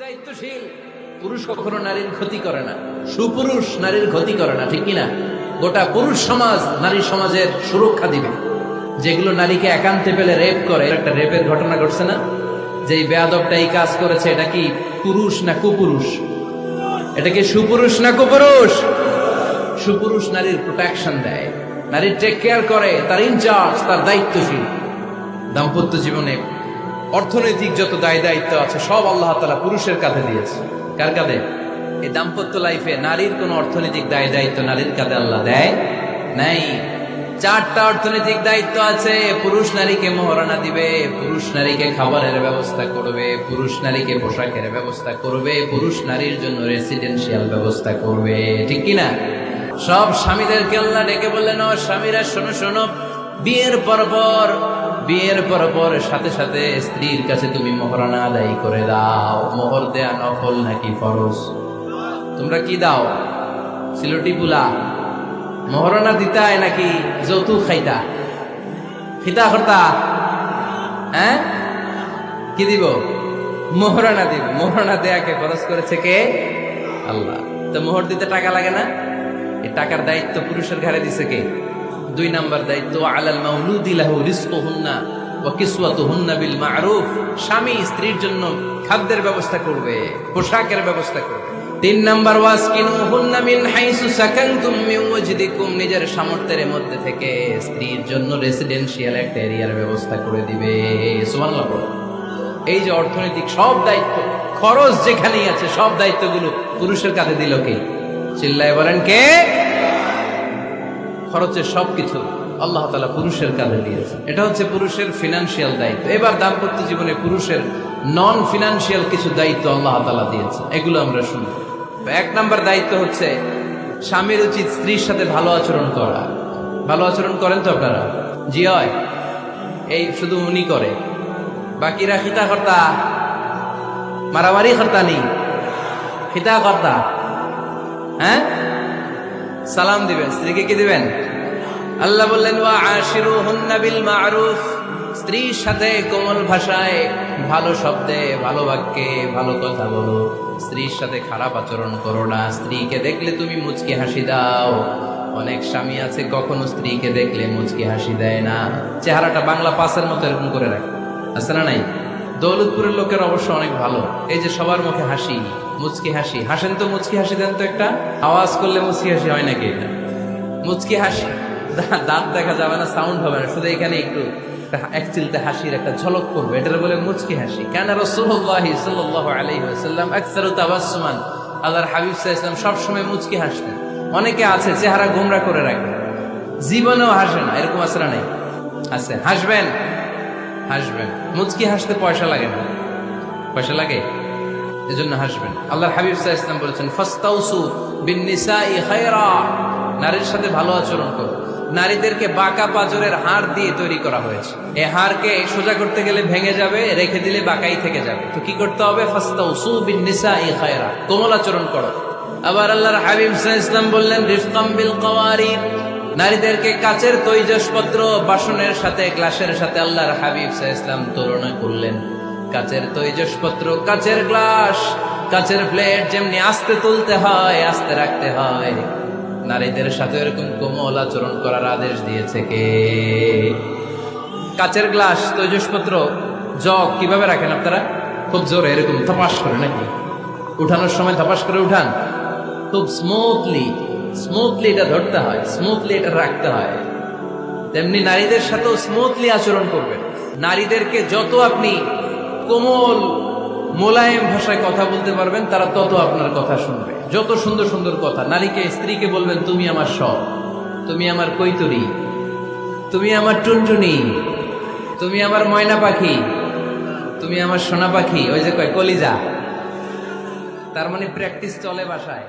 দায়িত্বশীল। পুরুষ কখনো নারীর ক্ষতি করে না। সুপুরুষ নারীর ক্ষতি করে না, ঠিক কিনা? গোটা পুরুষ সমাজ নারী সমাজের সুরক্ষা দিবে। যেগুলো নারীকে একান্তে পেলে রেপ করে, একটা রেপের ঘটনা ঘটছে না? যে বেয়াদবটা এই কাজ করেছে, এটা কি পুরুষ না কুপুরুষ? এটা কি সুপুরুষ না কুপুরুষ? সুপুরুষ নারীর প্রোটেকশন দেয়। নারীর টেক কেয়ার করে, তার ইনচার্জ তার দায়িত্বশীল। দাম্পত্য জীবনে অর্থনৈতিক যত দায় দায়িত্ব আছে, সব আল্লাহ তালা পুরুষের কাঁধে দিয়েছে। কার কাঁধে? এই দাম্পত্য লাইফে নারীর কোন অর্থনৈতিক দায় দায়িত্ব নারীর কাঁধে আল্লাহ দেয় নাই। চারটা অর্থনৈতিক দায়িত্ব আছে, পুরুষ নারীকে মহারণা দিবে, পুরুষ নারীকে খাবারের ব্যবস্থা করবে, পুরুষ নারীকে পোশাকের ব্যবস্থা করবে, পুরুষ নারীর জন্য রেসিডেন্সিয়াল ব্যবস্থা করবে, ঠিক কিনা? সব স্বামীদেরকে আল্লাহ ডেকে বললেন স্বামীরা, শোনো শোনো বিয়ের পর পর, বিয়ের পর পর সাথে সাথে স্ত্রীর কাছে তুমি মহারণা আদায় করে দাও। মোহর দেয়া নফল নাকি ফরজ? তোমরা কি দাও? সিলটি পুলা মহারণা দিতায় নাকি যৌতুক খাইতা? খিতা খরতা? হ্যাঁ? কি দিব? মোহরানা দিব। মোহরানা দেয়াকে খরচ করেছে কে? আল্লাহ। তো মোহর দিতে টাকা লাগে না? এই টাকার দায়িত্ব পুরুষের ঘাড়ে দিছে কে? দুই নাম্বার দায়িত্ব, আলাল মাউলুদি লাহু রিজকুহুন্না ওয়া কিসওয়াতুহুন্না বিল মা'রুফ। স্বামী স্ত্রীর জন্য খাদ্যের ব্যবস্থা করবে, পোশাকের ব্যবস্থা করবে। তিন নাম্বার ওয়াজ কিনুহুন্না মিন হাইসু সাকানতুম মিন ওয়াজদিকুম। নিজের সামর্থ্যের মধ্যে থেকে স্ত্রীর জন্য রেসিডেন্সিয়াল একটা এরিয়ার ব্যবস্থা করে দিবে। সুবহানাল্লাহ এই যে অর্থনৈতিক সব দায়িত্ব, খরচ যেখানেই আছে, সব দায়িত্বগুলো পুরুষের কাঁধে দিল কে? চিল্লায় বলেন কে? খরচের সব কিছু আল্লাহ তালা পুরুষের কাঁধে দিয়েছে। এটা হচ্ছে পুরুষের ফিনান্সিয়াল দায়িত্ব। এবার দাম্পত্য জীবনে পুরুষের নন ফিনান্সিয়াল কিছু দায়িত্ব আল্লাহ তালা দিয়েছে। এগুলো আমরা শুনি। এক নম্বর দায়িত্ব হচ্ছে স্বামীর উচিত স্ত্রীর সাথে ভালো আচরণ করা। ভালো আচরণ করেন তো আপনারা? জি হয়। এই শুধু উনি করে। বাকিরা খিতা কর্তা মারামারি কর্তা নেই। খিতা কর্তা হ্যাঁ? সালাম দিবেন, স্ত্রীকে কি দিবেন? আল্লাহ বললেন, ওয়া আশিরু বিল মারুফ। স্ত্রীর সাথে কোমল ভাষায় ভালো শব্দে, ভালো বাক্যে ভালো কথা বলো। স্ত্রীর সাথে খারাপ আচরণ করো না। স্ত্রীকে দেখলে তুমি মুচকি হাসি দাও। অনেক স্বামী আছে, কখনো স্ত্রীকে দেখলে মুচকি হাসি দেয় না। চেহারাটা বাংলা পাসের মতো এরকম করে রাখে। আছে না নাই? দৌলতপুরের লোকের অবশ্য অনেক ভালো। এই যে সবার মুখে হাসি, মুচকি হাসি। হাসেন তো মুচকি হাসি দেন তো একটা? আওয়াজ করলে মুচকি হাসি হয় নাকি? এটা মুচকি হাসি? দাঁত দেখা যাবে না সাউন্ড হবে না। শুধু এখানে একটু এক চিলতে হাসির একটা ঝলক করবে এটার বলে মুচকি হাসি। কেন রসুল্লাহ সাল্লাহ আলাইহি ওয়াসাল্লাম আকসারু তাবাসসুমান। আল্লাহর হাবিব সাল্লাল্লাহু সব সময় মুচকি হাসতেন। অনেকে আছে, চেহারা গোমরা করে রাখে। জীবনেও হাসে না, এরকম না নাই। আছে, হাসবেন? হাসবেন। মুচকি হাসতে পয়সা লাগে না। পয়সা লাগে? এজন্য হাসবেন। আল্লাহ হাবিব সাহা ইসলাম বলেছেন, ফাস্তাউসু বিন নিসাই খায়রা। নারীর সাথে ভালো আচরণ করো। নারীদেরকে বাঁকা পাজরের হাড় দিয়ে তৈরি করা হয়েছে। এই হাড়কে সোজা করতে গেলে ভেঙে যাবে, রেখে দিলে বাঁকাই থেকে যাবে। তো কি করতে হবে? ফাস্তাউসু বিন নিসাই খায়রা। কোমল আচরণ করো। আবার আল্লাহর হাবিব সাহা ইসলাম বললেন, রিফকাম বিল কাওয়ারিদ। নারীদেরকে কাচের তৈজসপত্র, বাসনের সাথে, গ্লাসের সাথে আল্লাহর হাবিব সাহা ইসলাম তুলনা করলেন। কাচের তৈজসপত্র, কাচের গ্লাস, কাচের প্লেট যেমনি আস্তে তুলতে হয়, আস্তে রাখতে হয়। নারীদের সাথে এরকম কোমল আচরণ করার আদেশ দিয়েছে কে? কাচের গ্লাস, তৈজসপত্র, জগ কীভাবে রাখেন আপনারা? খুব জোরে এরকম ধপাস করে নাকি? উঠানোর সময় ধপাস করে উঠান। খুব স্মুথলি স্মুথলি এটা ধরতে হয় স্মুথলি এটা রাখতে হয়। তেমনি নারীদের সাথেও স্মুথলি আচরণ করবেন। নারীদেরকে যত আপনি কোমল, মোলায়েম ভাষায় কথা বলতে পারবেন, তারা তত আপনার কথা শুনবে। যত সুন্দর সুন্দর কথা, নারীকে, স্ত্রীকে বলবেন, তুমি আমার সব। তুমি আমার কৈতরি। তুমি আমার টুনটুনি। তুমি আমার ময়না পাখি। তুমি আমার সোনা পাখি। ওই যে কয়, কলিজা। তার মানে প্র্যাকটিস চলে বাসায়